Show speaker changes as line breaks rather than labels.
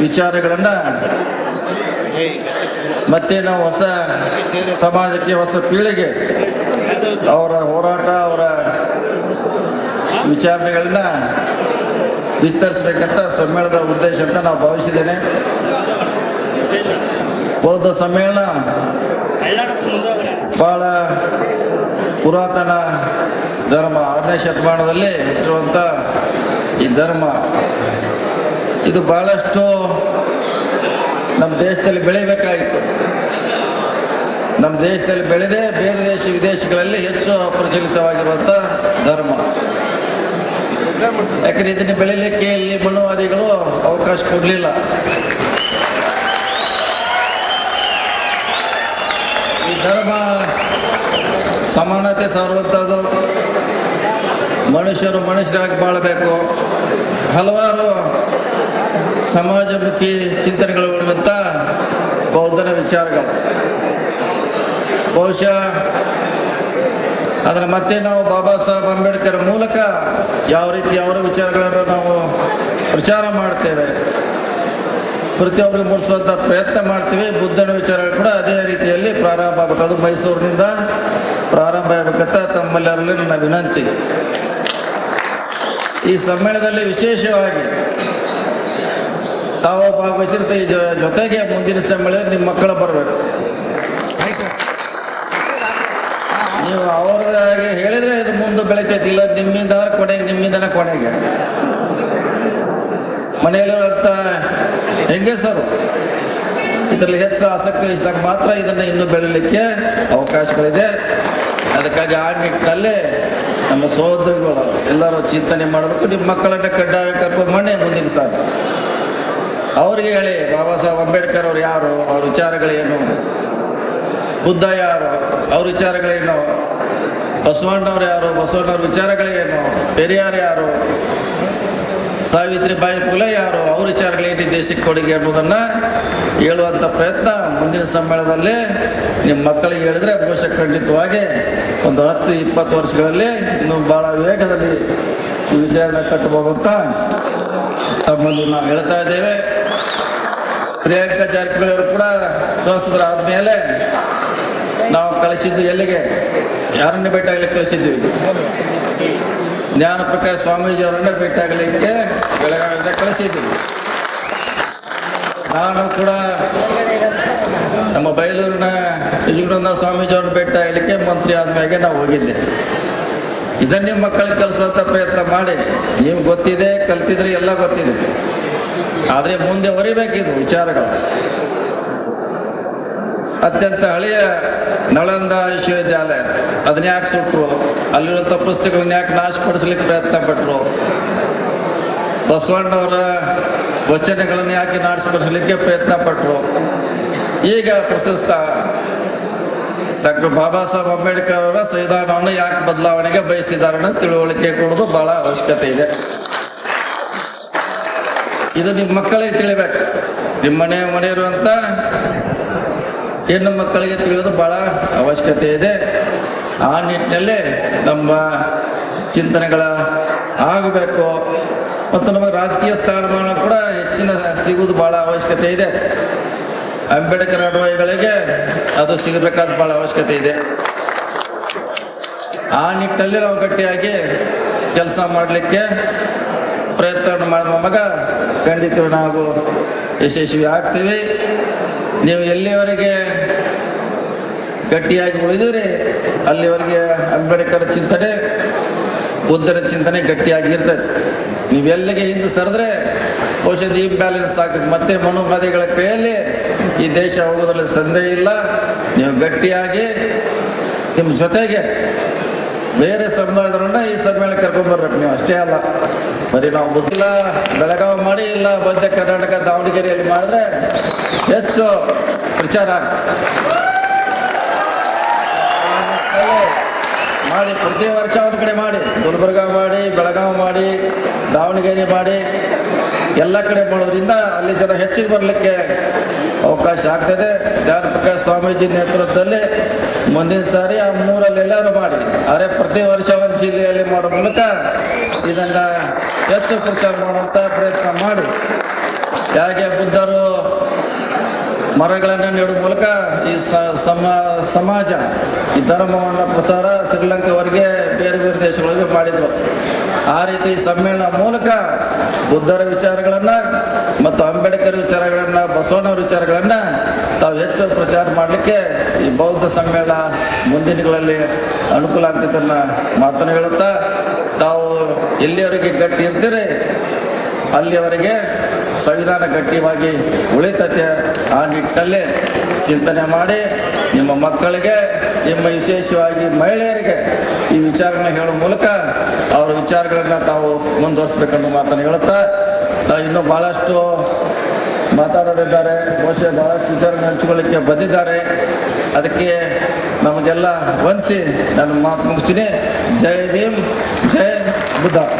ವಿಚಾರಗಳನ್ನು ಮತ್ತೆ ನಾವು ಹೊಸ ಸಮಾಜಕ್ಕೆ, ಹೊಸ ಪೀಳಿಗೆ ಅವರ ಹೋರಾಟ, ಅವರ ವಿಚಾರಣೆಗಳನ್ನ ವಿತರಿಸ್ಬೇಕಂತ ಸಮ್ಮೇಳನದ ಉದ್ದೇಶ ಅಂತ ನಾವು ಭಾವಿಸಿದ್ದೇನೆ. ಬೌದ್ಧ ಸಮ್ಮೇಳನ ಬಹಳ ಪುರಾತನ ಧರ್ಮ. ಆರನೇ ಶತಮಾನದಲ್ಲಿ ಇರುವಂಥ ಈ ಧರ್ಮ ಇದು ಬಹಳಷ್ಟು ನಮ್ಮ ದೇಶದಲ್ಲಿ ಬೆಳಿಬೇಕಾಗಿತ್ತು ನಮ್ಮ ದೇಶದಲ್ಲಿ ಬೆಳೆದೇ ಬೇರೆ ದೇಶ ವಿದೇಶಗಳಲ್ಲಿ ಹೆಚ್ಚು ಪ್ರಚಲಿತವಾಗಿರುವಂಥ ಧರ್ಮ. ಯಾಕಂದ್ರೆ ಇದನ್ನು ಬೆಳಿಲಿಕ್ಕೆ ಇಲ್ಲಿ ಮನುವಾದಿಗಳು ಅವಕಾಶ ಕೊಡಲಿಲ್ಲ. ಈ ಧರ್ಮ ಸಮಾನತೆ ಸಾರುವಂಥದ್ದು ಮನುಷ್ಯರು ಮನುಷ್ಯರಾಗಿ ಬಾಳಬೇಕು. ಹಲವಾರು ಸಮಾಜಮುಖಿ ಚಿಂತನೆಗಳು ಬರುವಂಥ ಬೌದ್ಧನ ವಿಚಾರಗಳು. ಬಹುಶಃ ಅದರ ಮತ್ತೆ ನಾವು ಬಾಬಾ ಸಾಹೇಬ್ ಅಂಬೇಡ್ಕರ್ ಮೂಲಕ ಯಾವ ರೀತಿ ಅವರ ವಿಚಾರಗಳನ್ನು ನಾವು ಪ್ರಚಾರ ಮಾಡ್ತೇವೆ ಪ್ರತಿಯೊಬ್ಬರಿಗೆ ಮೂಡಿಸುವಂಥ ಪ್ರಯತ್ನ ಮಾಡ್ತೀವಿ, ಬುದ್ಧನ ವಿಚಾರಗಳು ಕೂಡ ಅದೇ ರೀತಿಯಲ್ಲಿ ಪ್ರಾರಂಭ ಆಗಬೇಕು. ಅದು ಮೈಸೂರಿನಿಂದ ಪ್ರಾರಂಭ ಆಗಬೇಕಂತ ತಮ್ಮೆಲ್ಲರಲ್ಲಿ ನನ್ನ ವಿನಂತಿ. ಈ ಸಮ್ಮೇಳನದಲ್ಲಿ ವಿಶೇಷವಾಗಿ ತಾವು ಭಾಗವಹಿಸಿರ್ತ ಈ ಜೊತೆಗೆ ಮುಂದಿನ ಸಮ್ಮೇಳನ ನಿಮ್ಮ ಮಕ್ಕಳು ಬರಬೇಕು. ನೀವು ಅವ್ರಿಗೆ ಹೇಳಿದ್ರೆ ಇದು ಮುಂದೆ ಬೆಳಿತೈತಿ, ಇಲ್ಲ ನಿಮ್ಮಿಂದ ಕೊನೆಗೆ, ನಿಮ್ಮಿಂದನ ಕೊನೆಗೆ. ಹೆಂಗೆ ಸರ್ ಇದರಲ್ಲಿ ಹೆಚ್ಚು ಆಸಕ್ತಿ ವಹಿಸಿದಾಗ ಮಾತ್ರ ಇದನ್ನು ಇನ್ನೂ ಬೆಳಲಿಕ್ಕೆ ಅವಕಾಶಗಳಿದೆ. ಅದಕ್ಕಾಗಿ ಆ ನಿಟ್ಟಿನಲ್ಲಿ ನಮ್ಮ ಸಹೋದರಿಗಳು ಎಲ್ಲರೂ ಚಿಂತನೆ ಮಾಡಬೇಕು. ನಿಮ್ಮ ಮಕ್ಕಳನ್ನ ಕಡ್ಡಾಯ ಕರ್ಕೊಂಡು ಮನೆ ಮುಂದಿನ ಸಾಲ. ಅವ್ರಿಗೆ ಹೇಳಿ, ಬಾಬಾ ಸಾಹೇಬ್ ಅಂಬೇಡ್ಕರ್ ಅವ್ರು ಯಾರು? ಅವ್ರ ವಿಚಾರಗಳೇನು? ಬುದ್ಧ ಯಾರು? ಅವ್ರ ವಿಚಾರಗಳೇನು? ಬಸವಣ್ಣವ್ರು ಯಾರು? ಬಸವಣ್ಣವ್ರ ವಿಚಾರಗಳೇನು? ಪೆರಿಯಾರ್ ಯಾರು? ಸಾವಿತ್ರಿಬಾಯಿ ಪುಲೆ ಯಾರು? ಅವ್ರ ವಿಚಾರಗಳೇನು ದೇಶಕ್ಕೆ ಕೊಡುಗೆ ಅನ್ನೋದನ್ನು ಹೇಳುವಂಥ ಪ್ರಯತ್ನ ಮುಂದಿನ ಸಮ್ಮೇಳನದಲ್ಲಿ ನಿಮ್ಮ ಮಕ್ಕಳಿಗೆ ಹೇಳಿದ್ರೆ ಬಹುಶಃ ಖಂಡಿತವಾಗಿ ಒಂದು ಹತ್ತು, ಇಪ್ಪತ್ತು ವರ್ಷಗಳಲ್ಲಿ ಇನ್ನು ಭಾಳ ವೇಗದಲ್ಲಿ ಈ ವಿಚಾರನ ಕಟ್ಟಬಹುದು ಅಂತ ತಮ್ಮಲ್ಲಿ ನಾವು ಹೇಳ್ತಾ ಇದ್ದೇವೆ. ಪ್ರಿಯಾಂಕಾ ಜಾರಕಿಹೊಳಿ ಕೂಡ ಸಂಸದರಾದ ಮೇಲೆ ನಾವು ಕಳಿಸಿದ್ದು ಎಲ್ಲಿಗೆ? ಯಾರನ್ನೇ ಭೇಟಿಯಾಗಲಿ ಕಳಿಸಿದ್ವಿ? ಜ್ಞಾನ ಪ್ರಕಾಶ್ ಸ್ವಾಮೀಜಿ ಅವರನ್ನ ಭೇಟಿಯಾಗಲಿಕ್ಕೆ ಬೆಳಗಾವಿಯಿಂದ ಕಳಿಸಿದ್ದೀವಿ ನಾನು ಕೂಡ ನಮ್ಮ ಬಯಲೂರಿನ ನಿಜಗುಣದ ಸ್ವಾಮೀಜಿ ಭೇಟಿಯಾಗಲಿಕ್ಕೆ ಮಂತ್ರಿ ಆದ್ಮೇಲೆ ನಾವು ಹೋಗಿದ್ದೆ. ಇದನ್ನ ಮಕ್ಕಳಿಗೆ ಕಲಿಸುವಂಥ ಪ್ರಯತ್ನ ಮಾಡಿ. ನೀವು ಗೊತ್ತಿದೆ, ಕಲ್ತಿದ್ರೆ ಎಲ್ಲ ಗೊತ್ತಿದೆ. ಆದರೆ ಮುಂದೆ ಹೊರಿಬೇಕಿದು ವಿಚಾರಗಳು. ಅತ್ಯಂತ ಹಳೆಯ ನಳಂದ ವಿಶ್ವವಿದ್ಯಾಲಯ. ಅದನ್ನ ಯಾಕೆ ಸುಟ್ಟರು ಅಲ್ಲಿರುವಂಥ ಪುಸ್ತಕಗಳನ್ನ ಯಾಕೆ ನಾಶಪಡಿಸ್ಲಿಕ್ಕೆ ಪ್ರಯತ್ನ ಪಟ್ಟರು ಬಸವಣ್ಣವರ ವಚನಗಳನ್ನು ಯಾಕೆ ನಾಶಪಡಿಸಲಿಕ್ಕೆ ಪ್ರಯತ್ನ ಪಟ್ಟರು ಈಗ ಪ್ರಶಸ್ತ ಡಾಕ್ಟರ್ ಬಾಬಾ ಸಾಹೇಬ್ ಅಂಬೇಡ್ಕರ್ ಅವರ ಸಂವಿಧಾನವನ್ನು ಯಾಕೆ ಬದಲಾವಣೆಗೆ ಬಯಸ್ತಿದ್ದಾರೆ ಅನ್ನೋ ತಿಳುವಳಿಕೆ ಕೊಡೋದು ಬಹಳ ಅವಶ್ಯಕತೆ ಇದೆ. ಇದು ನಿಮ್ಮ ಮಕ್ಕಳಿಗೆ ತಿಳಿಬೇಕು. ನಿಮ್ಮ ಮನೆ ಮನೆ ಇರುವಂಥ ಹೆಣ್ಣು ಮಕ್ಕಳಿಗೆ ತಿಳಿಯೋದು ಭಾಳ ಅವಶ್ಯಕತೆ ಇದೆ. ಆ ನಿಟ್ಟಿನಲ್ಲಿ ನಮ್ಮ ಚಿಂತನೆಗಳ ಆಗಬೇಕು. ಮತ್ತು ನಮಗೆ ರಾಜಕೀಯ ಸ್ಥಾನಮಾನ ಕೂಡ ಹೆಚ್ಚಿನ ಸಿಗುವುದು ಭಾಳ ಅವಶ್ಯಕತೆ ಇದೆ. ಅಂಬೇಡ್ಕರ್ ಅನ್ವಯಗಳಿಗೆ ಅದು ಸಿಗಬೇಕಾದ ಭಾಳ ಅವಶ್ಯಕತೆ ಇದೆ. ಆ ನಿಟ್ಟಿನಲ್ಲಿ ನಾವು ಗಟ್ಟಿಯಾಗಿ ಕೆಲಸ ಮಾಡಲಿಕ್ಕೆ ಪ್ರಯತ್ನವನ್ನು ಮಾಡಿದ ಮಗ ಖಂಡಿತ ನಾವು ಯಶಸ್ವಿ ಆಗ್ತೀವಿ ನೀವು ಎಲ್ಲಿವರೆಗೆ ಗಟ್ಟಿಯಾಗಿ ಉಳಿದಿರಿ, ಅಲ್ಲಿವರೆಗೆ ಅಂಬೇಡ್ಕರ್ ಚಿಂತನೆ, ಬುದ್ಧನ ಚಿಂತನೆ ಗಟ್ಟಿಯಾಗಿ ಇರ್ತದೆ. ನೀವೆಲ್ಲಿಗೆ ಹಿಂದೆ ಸರಿದ್ರೆ ಬಹುಶಃ ಈ ಬ್ಯಾಲೆನ್ಸ್ ಆಗ್ತದೆ. ಮತ್ತೆ ಮನೋಗಾದಿಗಳ ಕೈಯಲ್ಲಿ ಈ ದೇಶ ಹೋಗೋದ್ರಲ್ಲಿ ಸಂದೇಹ ಇಲ್ಲ. ನೀವು ಗಟ್ಟಿಯಾಗಿ ನಿಮ್ಮ ಜೊತೆಗೆ ಬೇರೆ ಸಮುದಾಯದ ಈ ಸಮ್ಮೇಳನ ಕರ್ಕೊಂಡ್ಬರ್ಬೇಕು ನೀವು ಅಷ್ಟೇ ಅಲ್ಲ. ಬರೀ ನಾವು ಬುದ್ಧಿಲ್ಲ ಬೆಳಗಾವಿ ಮಾಡಿ ಇಲ್ಲ, ಮಧ್ಯ ಕರ್ನಾಟಕ, ದಾವಣಗೆರೆಯಲ್ಲಿ ಮಾಡಿದ್ರೆ ಹೆಚ್ಚು ಪ್ರಚಾರ ಮಾಡಿ, ಪ್ರತಿ ವರ್ಷ ಒಂದು ಕಡೆ ಮಾಡಿ, ಗುಲ್ಬರ್ಗ ಮಾಡಿ, ಬೆಳಗಾವಿ ಮಾಡಿ, ದಾವಣಗೆರೆ ಮಾಡಿ, ಎಲ್ಲ ಕಡೆ ಮಾಡೋದ್ರಿಂದ ಅಲ್ಲಿ ಜನ ಹೆಚ್ಚಿಗೆ ಬರಲಿಕ್ಕೆ ಅವಕಾಶ ಆಗ್ತದೆ. ಪ್ರಕಾಶ್ ಸ್ವಾಮೀಜಿ ನೇತೃತ್ವದಲ್ಲಿ ಮುಂದಿನ ಸಾರಿ ಆ ಮೂರಲ್ಲಿ ಎಲ್ಲರೂ ಮಾಡಿ. ಆದರೆ ಪ್ರತಿ ವರ್ಷ ಒಂದು ಜಿಲ್ಲೆಯಲ್ಲಿ ಮಾಡೋ ಮೂಲಕ ಇದನ್ನು ಹೆಚ್ಚು ಪ್ರಚಾರ ಮಾಡುವಂಥ ಪ್ರಯತ್ನ ಮಾಡಿ. ಹೇಗೆ ಬುದ್ಧರು ಮರಗಳನ್ನು ನೀಡುವ ಮೂಲಕ ಈ ಸಮಾಜ, ಈ ಧರ್ಮವನ್ನು ಪ್ರಸಾರ ಶ್ರೀಲಂಕಾವರೆಗೆ ಬೇರೆ ಬೇರೆ ದೇಶಗಳಿಗೆ ಮಾಡಿದರು. ಆ ರೀತಿ ಸಮ್ಮೇಳನ ಮೂಲಕ ಬುದ್ಧರ ವಿಚಾರಗಳನ್ನು ಮತ್ತು ಅಂಬೇಡ್ಕರ್ ವಿಚಾರಗಳನ್ನು, ಬಸವಣ್ಣವ್ರ ವಿಚಾರಗಳನ್ನು ತಾವು ಹೆಚ್ಚು ಪ್ರಚಾರ ಮಾಡಲಿಕ್ಕೆ ಈ ಬೌದ್ಧ ಸಮ್ಮೇಳನ ಮುಂದಿನಗಳಲ್ಲಿ ಅನುಕೂಲ ಆಗ್ತದನ್ನ ಮಾತನ್ನು ಹೇಳುತ್ತಾ ತಾವು ಎಲ್ಲಿಯವರೆಗೆ ಗಟ್ಟಿ ಇರ್ತೀರಿ? ಅಲ್ಲಿಯವರೆಗೆ ಸಂವಿಧಾನ ಗಟ್ಟಿವಾಗಿ ಉಳಿತತೆ ಆ ನಿಟ್ಟಿನಲ್ಲಿ ಚಿಂತನೆ ಮಾಡಿ ನಿಮ್ಮ ಮಕ್ಕಳಿಗೆ, ನಿಮ್ಮ ವಿಶೇಷವಾಗಿ ಮಹಿಳೆಯರಿಗೆ ಈ ವಿಚಾರಗಳನ್ನ ಹೇಳುವ ಮೂಲಕ ಅವರ ವಿಚಾರಗಳನ್ನ ತಾವು ಮುಂದುವರಿಸ್ಬೇಕನ್ನೋ ಮಾತನ್ನು ಹೇಳುತ್ತಾ ನಾವು ಇನ್ನೂ ಭಾಳಷ್ಟು ಮಾತಾಡೋರಿದ್ದಾರೆ. ಬಹುಶಃ ಭಾಳಷ್ಟು ವಿಚಾರಗಳನ್ನ ಹಂಚಿಕೊಳ್ಳಿಕ್ಕೆ ಬಂದಿದ್ದಾರೆ. ಅದಕ್ಕೆ ನಮಗೆಲ್ಲ ವಂಚಿ ನಾನು ಮಾತು ಮುಗಿಸ್ತೀನಿ. ಜೈ ಭೀಮ್ ಜೈ ಬುದ್ಧ